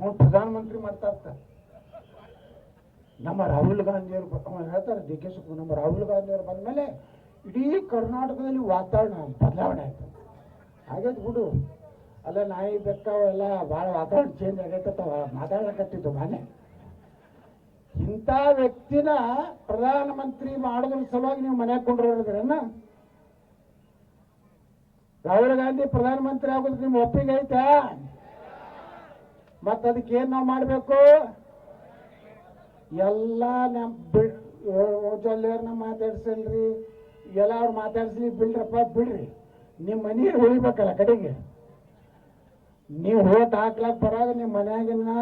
ಅವ್ನು ಪ್ರಧಾನಮಂತ್ರಿ ಮಾಡ್ತಾ ಇರ್ತಾರೆ ನಮ್ಮ ರಾಹುಲ್ ಗಾಂಧಿ ಅವರು ಹೇಳ್ತಾರೆ, ಡಿ ಕೆ ಶಿವಕುಮಾರ್, ನಮ್ಮ ರಾಹುಲ್ ಅವರು ಬಂದಮೇಲೆ ಇಡೀ ಕರ್ನಾಟಕದಲ್ಲಿ ವಾತಾವರಣ ಬದಲಾವಣೆ ಆಯ್ತು. ಹಾಗೈತೆ ಬಿಡು. ಅಲ್ಲ, ನಾಯಿ ಬೆಕ್ಕ ಎಲ್ಲ ಭಾಳ ವಾತಾವರಣ ಚೇಂಜ್ ಆಗೈತೆ ಮಾತಾಡಕತ್ತಿದ್ದು ಮಾನೆ ಇಂಥ ವ್ಯಕ್ತಿನ ಪ್ರಧಾನಮಂತ್ರಿ ಮಾಡೋದ್ರ ಸಲುವಾಗಿ ನೀವು ಮನ್ಯಾಗ ಕೊಂಡಿರೋದ್ರನ್ನ ರಾಹುಲ್ ಗಾಂಧಿ ಪ್ರಧಾನಮಂತ್ರಿ ಆಗೋದ್ರೆ ನಿಮ್ಮ ಒಪ್ಪಿಗೆ ಐತಾ? ಮತ್ತೆ ಅದಕ್ಕೆ ಏನು ನಾವು ಮಾಡಬೇಕು? ಎಲ್ಲ ನಮ್ಮ ಜೊಲ್ಲೇರ್ನ ಮಾತಾಡ್ಸಲ್ರಿ. ಎಲ್ಲ ಅವ್ರು ಮಾತಾಡ್ಸ್ಲಿ ಬಿಡ್ರಪ್ಪ, ಬಿಡ್ರಿ. ನಿಮ್ಮ ಮನೆ ಉಳಿಬೇಕಲ್ಲ ಕಡೆಗೆ. ನೀವು ಓಟ್ ಹಾಕ್ಲಾಕ್ ಬರಾಗ ನಿಮ್ಮ ಮನೆಯಾಗಿನ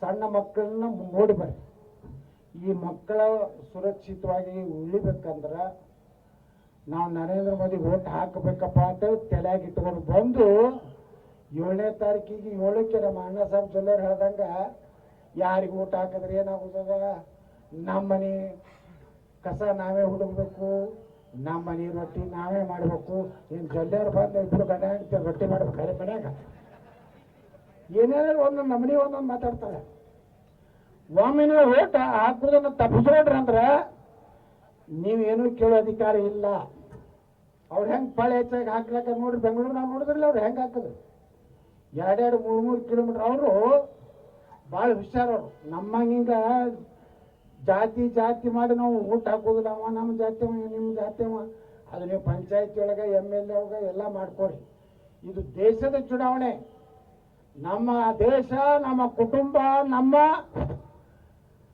ಸಣ್ಣ ಮಕ್ಕಳನ್ನ ನೋಡಿ ಬರ್ರಿ. ಈ ಮಕ್ಕಳ ಸುರಕ್ಷಿತವಾಗಿ ಉಳಿಬೇಕಂದ್ರೆ ನಾವು ನರೇಂದ್ರ ಮೋದಿ ಓಟ್ ಹಾಕಬೇಕಪ್ಪ ಅಂತ ತಲೆಯಾಗಿಟ್ಕೊಂಡು ಬಂದು ಏಳನೇ ತಾರೀಕಿಗೆ ಏಳಕ್ಕೆ ನಮ್ಮ ಅಣ್ಣ ಸಾಹೇಬ್ ಜೊಲ್ಲೇರ್ ಹೇಳ್ದಂಗ, ಯಾರಿಗೆ ಊಟ ಹಾಕಿದ್ರೆ ಏನಾಗುತ್ತದ? ನಮ್ಮ ಮನೆ ಕಸ ನಾವೇ ಹುಡುಕ್ಬೇಕು, ನಮ್ಮ ಮನೆ ರೊಟ್ಟಿ ನಾವೇ ಮಾಡಬೇಕು. ಇನ್ ಜೊಲ್ಲೆಯವ್ರು ಬಂದು ಇಬ್ರು ಗಂಡ ರೊಟ್ಟಿ ಮಾಡ್ಬೇಕು ಅದೇ ಮನ್ಯಾಗ ಏನೇನಾದ್ರು ಒಂದೊಂದು ನಮ್ಮನೆ ಒಂದೊಂದು ಮಾತಾಡ್ತಾರೆ. ಒಮ್ಮೆ ಊಟ ಹಾಕುದನ್ನು ಅಂದ್ರೆ ಅಂದ್ರೆ ನೀವೇನು ಕೇಳೋ ಅಧಿಕಾರ ಇಲ್ಲ. ಅವ್ರು ಹೆಂಗೆ ಪಳೆ ಹೆಚ್ಚಾಗಿ ಹಾಕ್ಲಕ್ಕ ನೋಡ್ರಿ, ಬೆಂಗಳೂರು ನಾವು ನೋಡಿದ್ರಲ್ಲ ಅವ್ರು ಹೆಂಗೆ ಹಾಕಿದ್ರು ಎರಡೆರಡು ಮೂರು ಮೂರು ಕಿಲೋಮೀಟರ್ ಅವರು ಭಾಳ ಹುಷಾರವರು ನಮ್ಮ ಹಂಗಿಂಗ ಜಾತಿ ಜಾತಿ ಮಾಡಿ ನಾವು ಊಟ ಹಾಕೋದಿಲ್ಲ ಅವ, ನಮ್ಮ ಜಾತಿ ಅವ, ನಿಮ್ಮ ಜಾತಿ ಅವ. ಅದು ನೀವು ಪಂಚಾಯತಿ ಒಳಗೆ, ಎಂ ಎಲ್ ಎ ಒಳಗೆ ಎಲ್ಲ ಮಾಡ್ಕೊಡಿ. ಇದು ದೇಶದ ಚುನಾವಣೆ. ನಮ್ಮ ದೇಶ, ನಮ್ಮ ಕುಟುಂಬ, ನಮ್ಮ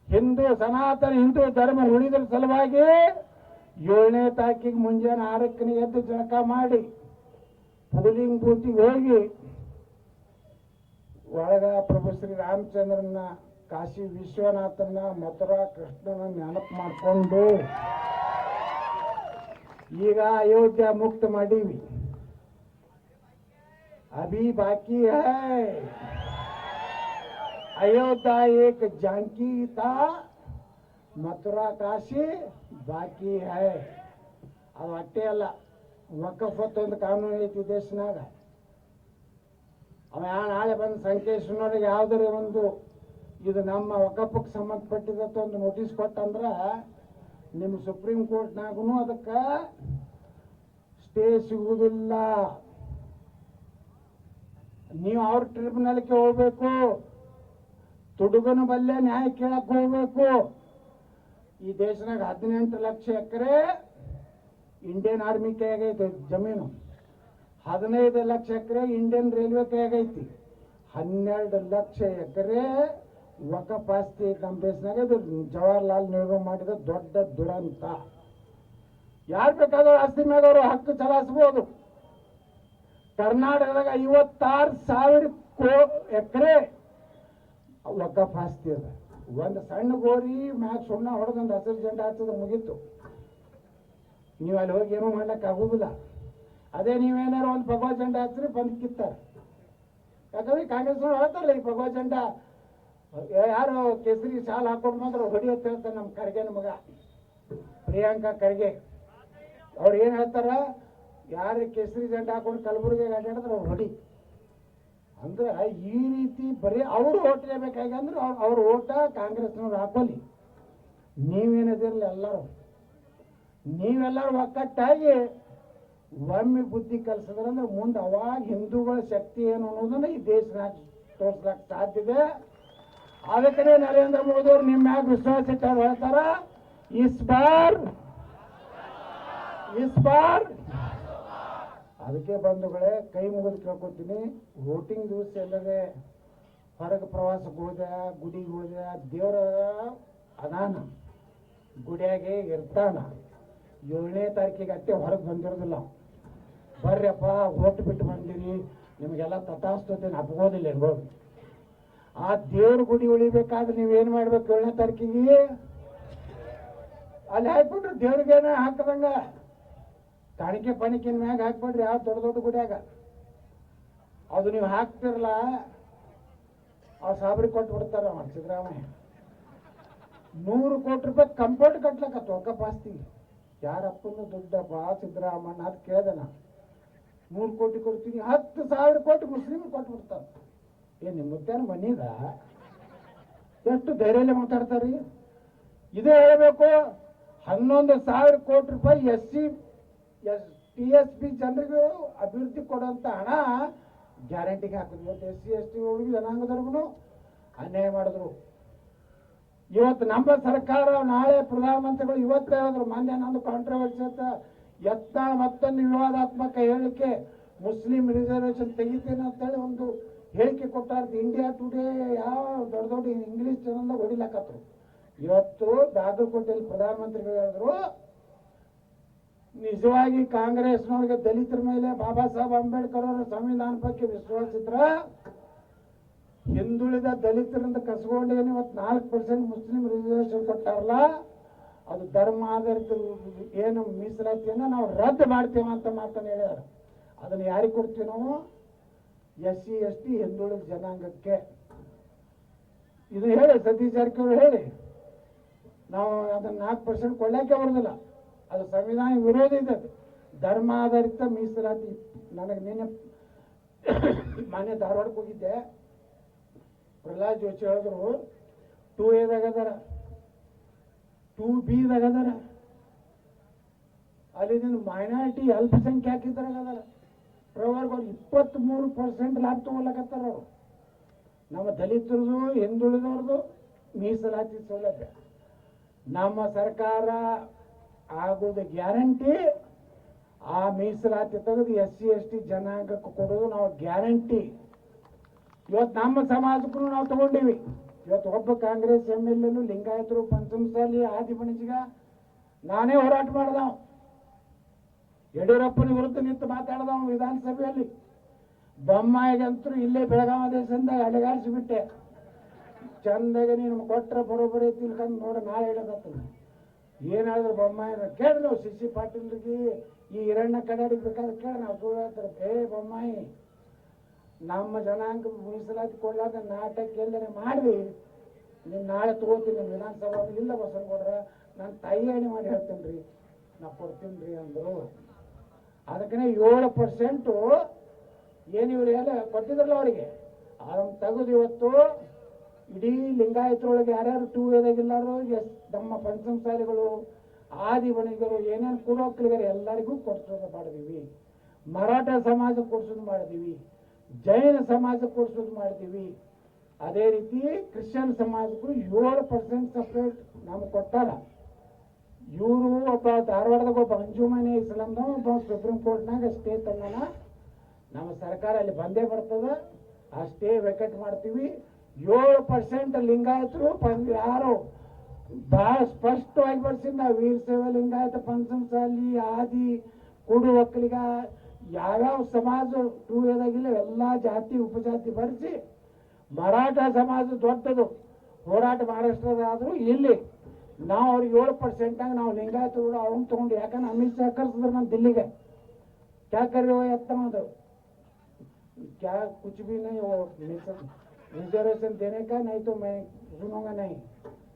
ಹಿಂದೂ ಸನಾತನ, ಹಿಂದೂ ಧರ್ಮ ಉಳಿದ್ರ ಸಲುವಾಗಿ ಏಳನೇ ತಾಕಿಗೆ ಮುಂಜಾನೆ ಆರಕ್ಕನೇ ಎದ್ದು ಜಳಕ ಮಾಡಿ ಪೋಲಿಂಗ್ ಬೂತಿಗೆ ಹೋಗಿ ಒಳಗ ಪ್ರಭು ಶ್ರೀ ರಾಮಚಂದ್ರನ ಕಾಶಿ ವಿಶ್ವನಾಥನ ಮಥುರಾ ಕೃಷ್ಣನ ನೆನಪು ಮಾಡಿಕೊಂಡು ಈಗ ಅಯೋಧ್ಯ ಮುಕ್ತ ಮಾಡೀವಿ. ಅಭಿ ಬಾಕಿ ಹೈ. ಅಯೋಧ್ಯ ಏಕ ಜಾಂಕಿ ತಾ ಮಥುರಾ ಕಾಶಿ ಬಾಕಿ ಹೈ. ಅದು ಅಟ್ಟೆ ಅಲ್ಲ ವಕಫತ್ ಒಂದು ಕಾನೂನು ಐತಿ ದೇಶನಾಗ. ಅವ ನಾಳೆ ಬಂದು ಸಂಕೇಶ್ವರನಿಗೆ ಯಾವ್ದಾರು ಒಂದು ಇದು ನಮ್ಮ ಒಕ್ಕಪ್ಪಕ್ಕೆ ಸಂಬಂಧಪಟ್ಟಿದ್ದತ್ತ ಒಂದು ನೋಟಿಸ್ ಕೊಟ್ಟಂದ್ರೆ ನಿಮ್ಮ ಸುಪ್ರೀಂ ಕೋರ್ಟ್ನಾಗೂ ಅದಕ್ಕೆ ಸ್ಟೇ ಸಿಗುವುದಿಲ್ಲ. ನೀವು ಅವ್ರ ಟ್ರಿಬ್ಯುನಲ್ಗೆ ಹೋಗ್ಬೇಕು. ತುಡುಗನ ಬಲ್ಲೆ ನ್ಯಾಯ ಕೇಳಕ್ಕೆ ಹೋಗ್ಬೇಕು. ಈ ದೇಶನಾಗ ಹದಿನೆಂಟು ಲಕ್ಷ ಎಕರೆ ಇಂಡಿಯನ್ ಆರ್ಮಿ ಕೈಯಾಗೈತೆ ಜಮೀನು. ಹದಿನೈದು ಲಕ್ಷ ಎಕರೆ ಇಂಡಿಯನ್ ರೈಲ್ವೆ ಕೈಯಾಗೈತಿ ಹನ್ನೆರಡು ಲಕ್ಷ ಎಕರೆ ನಮ್ಮ ದೇಶನಾಗ ಇದು ಜವಾಹರ್ಲಾಲ್ ನೆಹರು ಮಾಡಿದ ದೊಡ್ಡ ದುರಂತ. ಯಾರು ಬೇಕಾದ್ರೂ ಆಸ್ತಿ ಮ್ಯಾಗ ಅವರು ಹಕ್ಕು ಚಲಾಯಿಸ್ಬೋದು. ಕರ್ನಾಟಕದಾಗ ಐವತ್ತಾರು ಸಾವಿರ ಕೋ ಎಕರೆ ವಕಫ್ ಅದ. ಒಂದು ಸಣ್ಣ ಗೋರಿ ಮ್ಯಾಗ ಸುಣ್ಣ ಹೊಡೆದೊಂದು ಹಸಿರು ಜೆಂಡ ಹಚ್ಚದ ಮುಗೀತು. ನೀವು ಅಲ್ಲಿ ಹೋಗಿ ಏನೂ ಮಾಡ್ಲಿಕ್ಕೆ ಆಗುದಿಲ್ಲ. ಅದೇ ನೀವೇನಾರು ಒಂದು ಪಗೋ ಜಂಡ ಹಚ್ಚಿರಿ ಬಂದು ಕಿತ್ತಾರೆ. ಯಾಕಂದ್ರೆ ಕಾಂಗ್ರೆಸ್ ಹೇಳ್ತಾರಲ್ಲ, ಈ ಪಗೋ ಜಂಡ ಯಾರು ಕೇಸರಿ ಶಾಲ್ ಹಾಕೊಂಡು ಬಂದ್ರೆ ಹೊಡಿ ಅಂತ ಹೇಳ್ತಾರೆ ನಮ್ಮ ಖರ್ಗೆನ ಮಗ. ಪ್ರಿಯಾಂಕಾ ಖರ್ಗೆ. ಅವ್ರು ಏನು ಹೇಳ್ತಾರ, ಯಾರು ಕೇಸರಿ ಜಂಡ ಹಾಕೊಂಡು ಕಲಬುರಗಿಗೆ ಅಡ್ಡಾಡಿದ್ರೆ ಅವ್ರು ಹೊಡಿ. ಅಂದ್ರೆ ಈ ರೀತಿ ಬರೀ ಅವರು ಓಟ್ ಬೇಕಾಗಿ ಅಂದ್ರೆ ಅವ್ರ ಅವ್ರ ಓಟ ಕಾಂಗ್ರೆಸ್ನವ್ರು ಹಾಕೋಲಿ. ನೀವೇನದಿರಲಿ ಎಲ್ಲರೂ. ನೀವೆಲ್ಲರೂ ಒಕ್ಕಟ್ಟಾಗಿ ಒಮ್ಮೆ ಬುದ್ಧಿ ಕಲಿಸಿದ್ರಂದ್ರೆ ಮುಂದೆ ಅವಾಗ ಹಿಂದೂಗಳ ಶಕ್ತಿ ಏನು ಅನ್ನೋದನ್ನ ಈ ದೇಶ ತೋರ್ಸ್ಲಕ್ ಸಾಧ್ಯ ಇದೆ. ಅದಕ್ಕೆ ನರೇಂದ್ರ ಮೋದಿ ಅವರು ನಿಮ್ಮ ಮ್ಯಾಗ ವಿಶ್ವಾಸ ಇಟ್ಟಾರ ಹೇಳ್ತಾರ, ಇಸ್ ಬಾರ್ ಇಸ್ ಬಾರ್. ಅದಕ್ಕೆ ಬಂಧುಗಳೇ, ಕೈ ಮುಗಿದು ಕೇಳ್ಕೊತೀನಿ, ವೋಟಿಂಗ್ ದಿವಸ ಎಲ್ಲದೆ ಹೊರಗೆ ಪ್ರವಾಸಕ್ಕೆ ಹೋದ, ಗುಡಿಗೆ ಹೋದ, ದೇವರ ಅದಾನ, ಗುಡಿಯಾಗೆ ಇರ್ತಾನ. ಏಳನೇ ತಾರೀಕಿಗೆ ಅತ್ತೆ ಹೊರಗೆ ಬಂದಿರೋದಿಲ್ಲ. ಅವ. ಬರ್ರಪ್ಪ ಓಟ್ ಬಿಟ್ಟು ಬಂದಿರಿ. ನಿಮಗೆಲ್ಲ ತಥಾಸ್ತುತಿ ಹಬ್ಬೋದಿಲ್ಲ ಹೋಗಿ. ಆ ದೇವ್ರ ಗುಡಿ ಉಳಿಬೇಕಾದ್ರೆ ನೀವೇನು ಮಾಡ್ಬೇಕು? ಏಳನೇ ತಾರೀಕಿಗೆ? ಅಲ್ಲಿ ಹಾಕ್ಬಿಟ್ರು ದೇವ್ರಿಗೇನ ಹಾಕದಂಗ. ಕಾಣಿಕೆ ಪಣಿಕಿನ ಮ್ಯಾಗ ಹಾಕ್ಬಿಡ್ರಿ ಯಾವ ದೊಡ್ಡ ದೊಡ್ಡ ಗುಡಿಯಾಗ? ಅದು ನೀವು ಹಾಕ್ತಿರಲ್ಲ ಆ ಸಾಬ್ರಿ ಕೊಟ್ಟು ಬಿಡ್ತಾರ ಸಿದ್ದರಾಮಯ್ಯ. ನೂರು ಕೋಟಿ ರೂಪಾಯಿ ಕಂಪೌಂಡ್ ಕಟ್ಲಕ್ಕ ಒಕ್ಕ ಆಸ್ತಿ ಯಾರಪ್ಪನ ದುಡ್ಡಪ್ಪ ಸಿದ್ದರಾಮಣ್ಣ ಅದು ಕೇಳ್ದೆ ನಾ ನೂರು ಕೋಟಿ ಕೊಡ್ತೀನಿ, ಹತ್ತು ಸಾವಿರ ಕೋಟಿ ಮುಸ್ಲಿಮ್ ಕೊಟ್ಟು ಬಿಡ್ತಾರೆ ಏನ್ ನಿಮ್ಮ ಮುದ್ದೆ ಮನೀದ ಎಷ್ಟು ಧೈರ್ಯಲ್ಲೇ ಮಾತಾಡ್ತಾರಿ? ಇದೇ ಹೇಳಬೇಕು, ಹನ್ನೊಂದು ಸಾವಿರ ಕೋಟಿ ರೂಪಾಯಿ S C, S, T S P ಜನರಿಗೂ ಅಭಿವೃದ್ಧಿ ಕೊಡುವಂತ ಹಣ ಗ್ಯಾರಂಟಿಗೆ ಹಾಕಿದ್ರು. ಇವತ್ತು ಎಸ್ ಸಿ, ಎಸ್ ಟಿ ಹುಡುಗಿ ಜನಾಂಗದವ್ರಿಗೂ ಅನ್ಯಾಯ ಮಾಡಿದ್ರು. ಇವತ್ತು ನಮ್ಮ ಸರ್ಕಾರ ನಾಳೆ ಪ್ರಧಾನಮಂತ್ರಿಗಳು ಇವತ್ತು ಹೇಳಿದ್ರು, ಮೊನ್ನೆ ನಂದು ಕಾಂಟ್ರವರ್ಸಿ ಅಂತ ಯತ್ನಾಳ ಮತ್ತೊಂದು ವಿವಾದಾತ್ಮಕ ಹೇಳಿಕೆ ಮುಸ್ಲಿಂ ರಿಸರ್ವೇಶನ್ ತೆಗಿತೇನೆ ಅಂತೇಳಿ ಒಂದು ಹೇಳಿಕೆ ಕೊಟ್ಟಾರ. ಇಂಡಿಯಾ ಟುಡೇ ಯಾವ ದೊಡ್ಡ ದೊಡ್ಡ ಇಂಗ್ಲಿಷ್ ಚಾನಲ್ದಾಗ ಹೊಡಿಲಾಕತ್ರು ಇವತ್ತು ಬಾಗಲಕೋಟೆಯಲ್ಲಿ ಪ್ರಧಾನಮಂತ್ರಿಗಳಾದ್ರು ನಿಜವಾಗಿ ಕಾಂಗ್ರೆಸ್ನವ್ರಿಗೆ ದಲಿತರ ಮೇಲೆ ಬಾಬಾ ಸಾಹೇಬ್ ಅಂಬೇಡ್ಕರ್ ಅವರ ಸಂವಿಧಾನ ಬಗ್ಗೆ ವಿಶ್ವಾಸ ಹಿಂದುಳಿದ ದಲಿತರಿಂದ ಕಸ್ಕೊಂಡು ಇವತ್ತು ನಾಲ್ಕು ಪರ್ಸೆಂಟ್ ಮುಸ್ಲಿಂ ರಿಸರ್ವೇಶನ್ ಕೊಟ್ಟಾರಲ್ಲ? ಅದು ಧರ್ಮ ಆಧಾರಿತ ಏನು ಮೀಸಲಾತಿಯನ್ನ ನಾವು ರದ್ದು ಮಾಡ್ತೇವೆ ಅಂತ ಮಾತನ್ನ ಹೇಳ್ಯಾರ ಅದನ್ನ ಯಾರಿಗೆ ಕೊಡ್ತೀವಿ ನಾವು? ಎಸ್ ಸಿ, ಎಸ್ ಟಿ, ಹಿಂದುಳಿದ ಜನಾಂಗಕ್ಕೆ. ಇದು ಹೇಳಿ, ಸತೀಶ್ ಜಾರಕಿಹೊಳಿ ಹೇಳಿ. ನಾವು ಅದನ್ನ ನಾಲ್ಕು ಪರ್ಸೆಂಟ್ ಕೊಡ್ಲಿಕ್ಕೆ ಬರೋದಿಲ್ಲ. ಅದು ಸಂವಿಧಾನ ವಿರೋಧಿ ಇದೆ. ಧರ್ಮ ಆಧಾರಿತ ಮೀಸಲಾತಿ. ನನಗೆ ನಿನ್ನೆ ಮಾನ್ಯ ಧಾರವಾಡಕ್ಕೆ ಹೋಗಿದ್ದೆ. ಪ್ರಹ್ಲಾದ್ ಜೋಶಿ ಹೇಳಿದ್ರು, ಟೂ ಎದಾಗ ಟೂ ಬಿದಾಗ ಅದಾರ ಅಲ್ಲಿಂದ ಮೈನಾರಿಟಿ ಅಲ್ಪಸಂಖ್ಯಾತ ಇದ್ರಾಗ ಅದಾರ ಪ್ರವರ್ಗವ್ರು ಇಪ್ಪತ್ತ್ಮೂರು ಪರ್ಸೆಂಟ್ ಲಾಭ ತಗೊಳ್ಳಕತ್ತಾರ ಅವರು. ನಮ್ಮ ದಲಿತರದು ಹಿಂದುಳಿದವ್ರದ್ದು ಮೀಸಲಾತಿ ಸೌಲಭ್ಯ. ನಮ್ಮ ಸರ್ಕಾರ ಆಗೋದು ಗ್ಯಾರಂಟಿ, ಆ ಮೀಸಲಾತಿ ತೆಗೆದು ಎಸ್ ಸಿ, ಎಸ್ ಟಿ ಜನಾಂಗಕ್ಕೆ ಕೊಡೋದು ನಾವು ಗ್ಯಾರಂಟಿ. ಇವತ್ತು ನಮ್ಮ ಸಮಾಜಕ್ಕೂ ನಾವು ತಗೊಂಡೀವಿ. ಇವತ್ತು ಒಬ್ಬ ಕಾಂಗ್ರೆಸ್ ಎಂ ಎಲ್ ಎನು ಲಿಂಗಾಯತರು ಪಂಚಮಸಾಲಿ ಆದಿ ಬಣಿಜಿಗ ನಾನೇ ಹೋರಾಟ ಮಾಡ್ದವ. ಯಡಿಯೂರಪ್ಪನ ವಿರುದ್ಧ ನಿಂತು ಮಾತಾಡ್ದವ ವಿಧಾನಸಭೆಯಲ್ಲಿ. ಬೊಮ್ಮಾಯಿಗಂತರೂ ಇಲ್ಲೇ ಬೆಳಗಾವಿ ದೇಶದಿಂದ ಅಲೆಗಾಡಿಸಿಬಿಟ್ಟೆ ಚಂದಾಗ ನೀನು ಕೊಟ್ರ ಬರೋಬ್ಬರಿ ತಿಳ್ಕೊಂಡು ನೋಡ ನಾಳೆ ಇಡಕತ್ತ ಏನ್ ಹೇಳಿದ್ರು ಬೊಮ್ಮಾಯಿ ಕೇಳಿ ನಾವು ಸಿ ಸಿ ಪಾಟೀಲ್ರಿಗೆ ಈ ಹಿರಣ್ಣ ಕನ್ನಡಿಗೆ ಬೇಕಾದ್ರೆ ಕೇಳಿ, ನಾವು ಹೇಳ್ತಾರೆ ಏ ಬೊಮ್ಮಾಯಿ ನಮ್ಮ ಜನಾಂಗ ಮೀಸಲಾತಿ ಕೊಡ್ಲಾರ್ದ ನಾಟಕ ಎಲ್ಲರೇ ಮಾಡಿ ನೀನು ನಾಳೆ ತಗೋತೀನಿ ನಿಮ್ಮ ವಿಧಾನಸಭಾ ಇಲ್ಲ ಬಸವನಗೌಡ್ರ ನಾನು ತಾಯಿ ಹಣಿ ಮಾಡಿ ಹೇಳ್ತೇನೆ ರೀ ನಾ ಕೊಡ್ತೀನಿ ರೀ ಅಂದರು. ಅದಕ್ಕೆ ಏಳು ಪರ್ಸೆಂಟು ಏನು ಇವ್ರು ಎಲ್ಲ ಕೊಟ್ಟಿದ್ರಲ್ಲ ಅವರಿಗೆ? ಅದನ್ನು ತೆಗೆದು ಇವತ್ತು. ಇಡೀ ಲಿಂಗಾಯತರೊಳಗೆ ಯಾರ್ಯಾರು ಟೂ ವೇದಾಗಿಲ್ಲಾರೋ ಎಸ್ ನಮ್ಮ ಪಂಚಮಸಾಲಿಗಳು ಆದಿ ಬಣಿಗರು ಏನೇನು ಕುಡೋಕ್ಲಿಗರು ಎಲ್ಲರಿಗೂ ಕೊಡ್ಸೋದು ಮಾಡಿದೀವಿ. ಮರಾಠ ಸಮಾಜ ಕೊಡ್ಸೋದು ಮಾಡಿದೀವಿ. ಜೈನ ಸಮಾಜಕ್ಕೆ ಕೊಡಿಸೋದು ಮಾಡ್ತೀವಿ. ಅದೇ ರೀತಿ ಕ್ರಿಶ್ಚಿಯನ್ ಸಮಾಜಕ್ಕೂ ಏಳು ಪರ್ಸೆಂಟ್ ಸಪ್ರೇಟ್ ನಮ್ಗೆ ಕೊಟ್ಟಾರ. ಇವರು ಒಬ್ಬ ಧಾರವಾಡದಾಗ ಒಬ್ಬ ಅಂಜುಮನೆ ಇಸ್ಲಾಂದ ಒಬ್ಬ ಸುಪ್ರೀಂ ಕೋರ್ಟ್ನಾಗ ಸ್ಟೇ ತಂದಾನ ನಮ್ಮ ಸರ್ಕಾರ ಅಲ್ಲಿ ಬಂದೇ ಬರ್ತದ. ಆ ಸ್ಟೇ ವೆಕೆಟ್ ಮಾಡ್ತೀವಿ. ಏಳು ಪರ್ಸೆಂಟ್ ಲಿಂಗಾಯತರು ಪಂಚ ಯಾರು ಬಹಳ ಸ್ಪಷ್ಟವಾಗಿ ಬರ್ಸಿದ್ ವೀರಶೈವ ಲಿಂಗಾಯತ ಪಂಚಮಸಾಲಿ, ಆದಿ ಕುಡು ಒಕ್ಕಲಿಗ ಯಾವ್ಯಾವ ಸಮಾಜ ಟೂ ಎದಾಗಿಲ್ಲ ಎಲ್ಲ ಜಾತಿ ಉಪಜಾತಿ ಬರೆಸಿ ಮರಾಠ ಸಮಾಜ ದೊಡ್ಡದು ಹೋರಾಟ ಮಹಾರಾಷ್ಟ್ರದಾದ್ರೂ ಇಲ್ಲಿ ನಾವು ಅವ್ರಿಗೆ ಏಳು ಪರ್ಸೆಂಟಾಗ ನಾವು ಲಿಂಗಾಯತರು ಅವ್ನು ತಗೊಂಡು ಯಾಕಂದ್ರೆ ಅಮಿತ್ ಶಾ ಕರ್ಸಿದ್ರು ನಾನು ದಿಲ್ಲಿಗೆ क्या कर रहे हो इतना मतलब क्या कुछ भी नहीं वो रिजर्वेशन देने का नहीं तो मैं सुनूंगा नहीं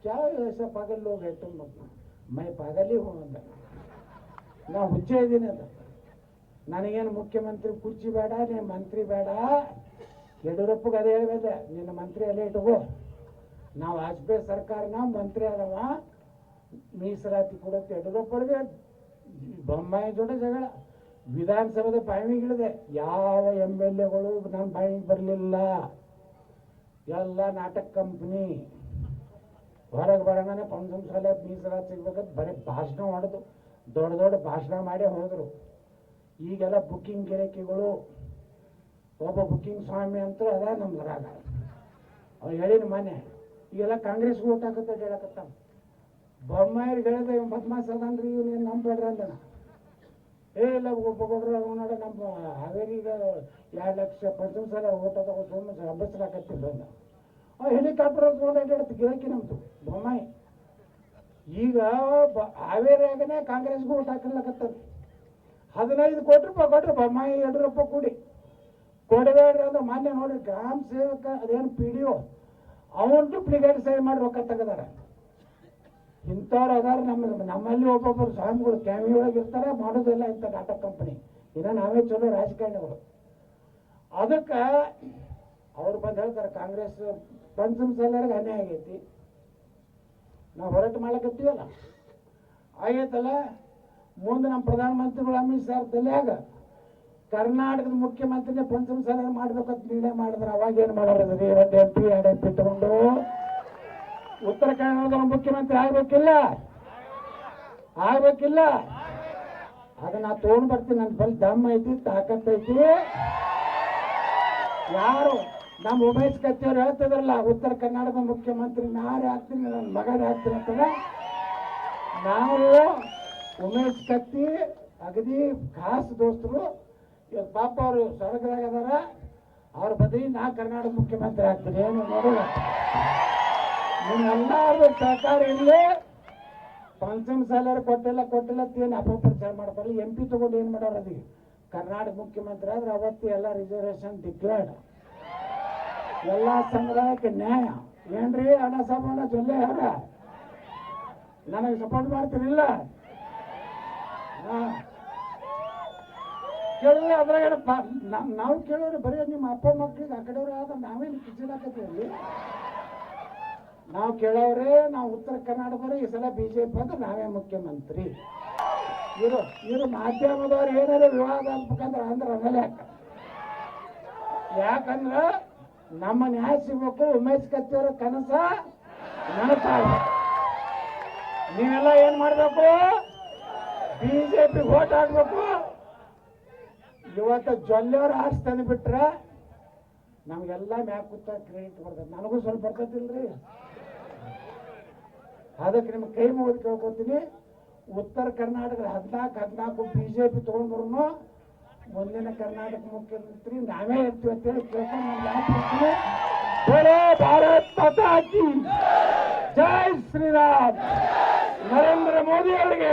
क्या ऐसा पागल लोग है तुम लोग मैं पागल ही हूँ अंदर ನಾ ಹುಚ್ಚೆ ಇದ್ದೀನಿ ಅಂತ ನನಗೇನು ಮುಖ್ಯಮಂತ್ರಿ ಕುರ್ಚಿ ಬೇಡ, ನೀನು ಮಂತ್ರಿ ಬೇಡ. ಯಡಿಯೂರಪ್ಪಗೆ ಅದೇ ಹೇಳಿದೆ ನಿನ್ನ ಮಂತ್ರಿ ಅಲ್ಲೇ ಇಟ್ಕೋ ನಾವು ವಾಜಪೇಯಿ ಸರ್ಕಾರನ ಮಂತ್ರಿ ಅದವ ಮೀಸಲಾತಿ ಕೊಡುತ್ತೆ. ಯಡಿಯೂರಪ್ಪರಿಗೆ ಬೊಮ್ಮಾಯಿ ಜೋಡ ಜಗಳ. ವಿಧಾನಸಭೆದ ಬಾವಿಗಿಳಿದೆ ಯಾವ ಎಂ ಎಲ್ ಎಗಳು ನನ್ನ ಬಾಯಿಗೆ ಬರಲಿಲ್ಲ. ಎಲ್ಲ ನಾಟಕ ಕಂಪ್ನಿ. ಹೊರಗೆ ಬರೋಣ ಪಂಚಮ ಸಲ ಮೀಸಲಾತಿ ಸಿಗ್ಬೇಕಂತ ಬರೀ ಭಾಷಣ ಮಾಡೋದು. ದೊಡ್ಡ ದೊಡ್ಡ ಭಾಷಣ ಮಾಡಿ ಹೋದ್ರು. ಈಗೆಲ್ಲ ಬುಕ್ಕಿಂಗ್ ಗಿರಾಕಿಗಳು, ಒಬ್ಬ ಬುಕ್ಕಿಂಗ್ ಸ್ವಾಮಿ ಅಂತೂ ಅದ ನಮ್ದ್ರಾಗ ಅವ್ರು ಹೇಳಿನ ಮನೆ ಈಗೆಲ್ಲ ಕಾಂಗ್ರೆಸ್ ಓಟ್ ಹಾಕತ್ತ ಹೇಳಕತ್ತ ಬೊಮ್ಮಾಯಿಗೆ ಹೇಳಿದೆ ಇವ್ ಬದ್ಮಾಸ್ ಅದಂದ್ರಿ ಇವ್ನು ಏನು ನಂಬೇಡ್ರಿ ಅಂದನ. ಏ, ಇಲ್ಲ ಒಬ್ಬೊಬ್ಬರು ನೋಡ ನಮ್ಮ ಹಾವೇರಿಗೆ ಎರಡು ಲಕ್ಷ ಪಂಚಮ ಸಲ ಓಟ್ ಸುಮ್ಮನೆ ಹಬ್ಬಸ್ಲಾಕತ್ತಿಲ್ಲ ಅಂದ. ಅವ್ ಹೆಲಿಕಾಪ್ಟರ್ ಅಡ್ಡಾಡತ್ತೆ ಗಿರಾಕಿ ನಮ್ದು, ಬೊಮ್ಮಾಯಿ. ಈಗ ಹಾವೇರಿಯಾಗನೇ ಕಾಂಗ್ರೆಸ್ಗೂ ಓಟ್ ಹಾಕಲಕತ್ತದ ಹದಿನೈದು ಕೋಟಿ ರೂಪಾಯಿ ಕೊಟ್ರು ಬೊಮ್ಮಾಯಿ ಯಡಿಯೂರಪ್ಪ ಕೂಡಿ. ಕೊಡಬೇಡ್ರಿ ಅಂದ್ರೆ ಮಾನ್ಯ ನೋಡಿ ಗ್ರಾಮ ಸೇವಕ, ಅದೇನು ಪಿ ಡಿ ಒ ಅವನು ಡುಪ್ಲಿಕೇಟ್ ಸಹಿ ಮಾಡಿ ರೊಕ್ಕ ತೆಗದಾರ. ಇಂಥವ್ರು ಅದಾರ ನಮ್ಮ, ನಮ್ಮಲ್ಲಿ ಒಬ್ಬೊಬ್ಬರು ಸ್ವಾಮಿಗಳು ಕ್ಯಾಮಿ ಒಳಗೆ ಇರ್ತಾರೆ, ಮಾಡೋದಿಲ್ಲ ಇಂಥ ನಾಟಕ ಕಂಪನಿ. ಇನ್ನು ನಾವೇ ಚಲೋ ರಾಜಕಾರಣಿಗಳು. ಅದಕ್ಕೆ ಅವ್ರು ಬಂದು ಹೇಳ್ತಾರೆ, ಕಾಂಗ್ರೆಸ್ ಪಂಚಮ ಸಾಲರಿಗೆ ಅನ್ಯಾಯ ಆಗೈತಿ. ನಾವು ಹೋರಾಟ ಮಾಡ್ಲಕತ್ತೀವಲ್ಲ ಆಗೈತಲ್ಲ? ಮುಂದೆ ನಮ್ಮ ಪ್ರಧಾನಮಂತ್ರಿಗಳು ಅಮಿತ್ ಶಾ ತಲೆಯಾಗ ಕರ್ನಾಟಕದ ಮುಖ್ಯಮಂತ್ರಿನೇ ಪಂಚಮ ಸಾಲ ಮಾಡ್ಬೇಕಂತ ನಿರ್ಣಯ ಮಾಡಿದ್ರೆ. ಅವಾಗ ಏನು ಮಾಡೋದ್ರಿ ಎರಡು ಎಂ ಪಿ ಎರಡು ಎಂ ಪಿ ತಗೊಂಡು ಉತ್ತರ ಕನ್ನಡದ ಮುಖ್ಯಮಂತ್ರಿ ಆಗ್ಬೇಕಿಲ್ಲ? ಆಗ್ಬೇಕಿಲ್ಲ? ಅದನ್ನ ನಾ ತಗೊಂಡ್ ಬರ್ತೀನಿ. ನನ್ನ ಬಲ್ ದಮ್ ಐತಿ, ತಾಕತ್ ಐತಿ. ಯಾರು? ನಮ್ಮ ಉಮೇಶ್ ಕತ್ತಿಯವ್ರು ಹೇಳ್ತಿದ್ರಲ್ಲ, ಉತ್ತರ ಕರ್ನಾಟಕದ ಮುಖ್ಯಮಂತ್ರಿ ನಾರೇ ಆಗ್ತೀನಿ, ನನ್ನ ಮಗನೇ ಆಗ್ತೀನಿ ಅಂತಂದ್ರೆ, ನಾವು ಉಮೇಶ್ ಕತ್ತಿ ಅಗದಿ ಖಾಸ್ ದೋಸ್ತರು, ಇವಾಗ ಪಾಪ ಅವರು ಸ್ವರ್ಗದಾಗ ಅದಾರ ಅವ್ರ ಬದಲಿ ನಾ ಕರ್ನಾಟಕ ಮುಖ್ಯಮಂತ್ರಿ ಆಗ್ತೀನಿ ಏನು ನೋಡೋಣ ನಿಮ್ಮೆಲ್ಲರೂ ಸಹಕಾರ ಇಲ್ಲ ಪಂಚಮ ಸಾಲರ್ ಕೊಟ್ಟಿಲ್ಲ ಕೊಟ್ಟಿಲ್ಲ ಏನು ಅಪಪ್ರಚಾರ ಮಾಡ್ತಾರೆ ಎಂ ಪಿ ತಗೊಂಡು ಏನು ಮಾಡೋರು ಅದಕ್ಕೆ ಕರ್ನಾಟಕ ಮುಖ್ಯಮಂತ್ರಿ ಆದ್ರೆ ಅವತ್ತು ಎಲ್ಲ ರಿಸರ್ವೇಶನ್ ಡಿಕ್ಲೇರ್ಡ್ ಎಲ್ಲ ಸಮುದಾಯಕ್ಕೆ ನ್ಯಾಯ. ಏನ್ರಿ ಅಣ್ಣ ಸಾಬಣ್ಣ ಜೊಲ್ಲೆ ಅವ್ರ? ನನಗೆ ಸಪೋರ್ಟ್ ಮಾಡ್ತೀರಿಲ್ಲ? ಹಾ. ಕೇಳಿದ್ರೆ ಅದ್ರಾಗ ನಾವು ಕೇಳೋರು ಬರೀ ನಿಮ್ಮ ಅಪ್ಪ ಮಕ್ಳಿಗೆ ಆ ಕಡೆಯವ್ರು ಆದ್ರೆ ನಾವೇನು ಅಲ್ಲಿ? ನಾವು ಕೇಳೋರೆ, ನಾವು ಉತ್ತರ ಕರ್ನಾಟಕದವ್ರೆ, ಈ ಸಲ ಬಿಜೆಪಿ ಅಂದ್ರೆ ನಾವೇ ಮುಖ್ಯಮಂತ್ರಿ. ಇವರು ಇವರು ಮಾಧ್ಯಮದವ್ರು ಏನಾರ ವಿವಾದ ಅನ್ಬೇಕಂದ್ರೆ ಅಂದ್ರೆ ಆಮೇಲೆ ಯಾಕಂದ್ರೆ ನಮ್ಮ ನ್ಯಾಯ ಸಿಗ್ಬೇಕು, ಉಮೇಶ್ ಕತ್ತಿಯವರ ಕನಸ ನನಸಾಗ ನೀವೆಲ್ಲ ಏನ್ ಮಾಡ್ಬೇಕು? ಬಿಜೆಪಿ ವೋಟ್ ಹಾಕ್ಬೇಕು ಇವತ್ತು ಜೊಲ್ಲೆಯವ್ರು ಆರ್ಸ್ ತಂದು ಬಿಟ್ರೆ ನಮ್ಗೆಲ್ಲ ಮ್ಯಾಕ್ ಕ್ರೆಡಿಟ್ ಬರ್ತದೆ. ನನಗೂ ಸ್ವಲ್ಪ ಬರ್ತದಿಲ್ರಿ? ಅದಕ್ಕೆ ನಿಮ್ಗೆ ಕೈ ಮುಗಿದು ಕೇಳ್ಕೊತೀನಿ. ಉತ್ತರ ಕರ್ನಾಟಕದ ಹದಿನಾಲ್ಕು ಹದಿನಾಲ್ಕು ಬಿ ಜೆ ಪಿ ಮುಂದಿನ ಕರ್ನಾಟಕ ಮುಖ್ಯಮಂತ್ರಿ ನಾವೇ ಇರ್ತೀವಿ ಅಂತೇಳಿ ಕೇಳ್ಕೊಂಡು ಭಾರತ್ ಮಾತಾ ಜೈ ಶ್ರೀರಾಮ್. ನರೇಂದ್ರ ಮೋದಿ ಅವರಿಗೆ